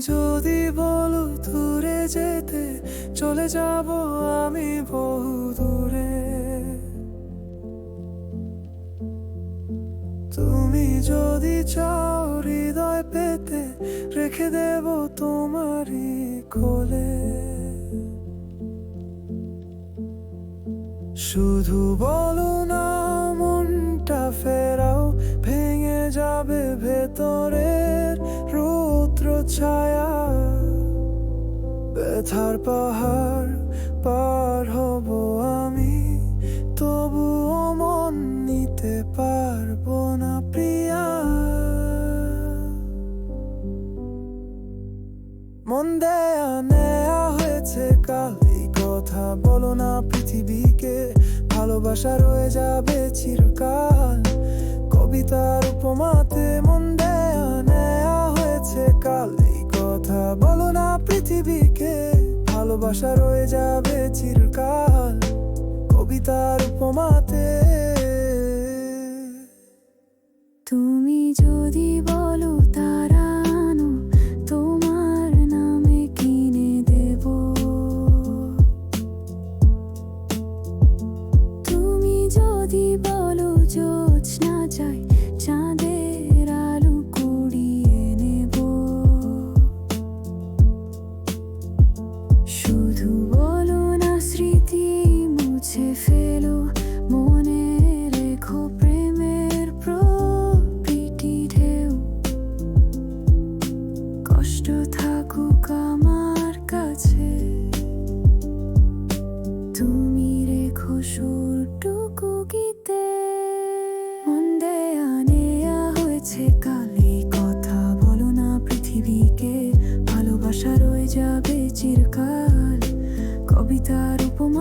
যদি বলো দূরে যেতে, চলে যাব আমি বহু দূরে। তুমি যদি চাও হৃদয় পেতে, রেখে দেব তোমারই কোলে। শুধু বলো ছায়া, ব্যথার পাহাড় পার হব আমি, তবুও মন নিতে পারব না প্রিয়া। মন দেয়া নেয়া হয়েছে কাল এই কথা বলো না পৃথিবীকে, ভালোবাসা রয়ে যাবে চিরকাল। কবিতার উপমাতে মন দেয়া হয়েছে কাল এই কথা বলো না পৃথিবীকে, ভালোবাসা রয়ে যাবে চিরকাল কবিতার উপমাতে। তুমি যদি বলো তারানো তোমার নামে কিনে দেব। তুমি যদি বলো কষ্ট থাকুক কাছে, তুমি রেখো সুরটুকু গীতে। মন নেয়া হয়েছে কালে, কথা বলো না পৃথিবীকে, ভালোবাসা রয়ে যাবে চিরকাল। কবিতার উপমাতে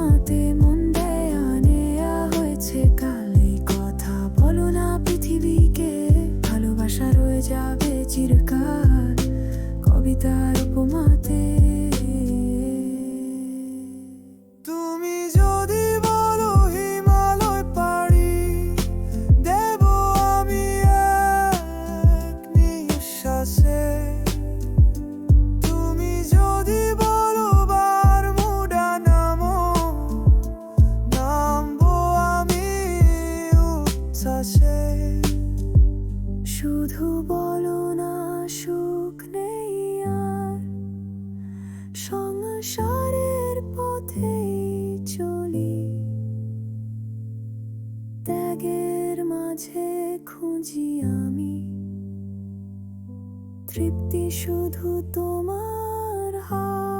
কবিতার উপমাতে। তুমি যদি বলো হিমালয় পাড়ি দেব আমি এক নিঃশ্বাসে। তুমি যদি বলো বারমুডা নামো নামবো আমি উচ্ছ্বাসে। শুধু মাঝে খুঁজি আমি। তৃপ্তি শুধু তোমার হাত।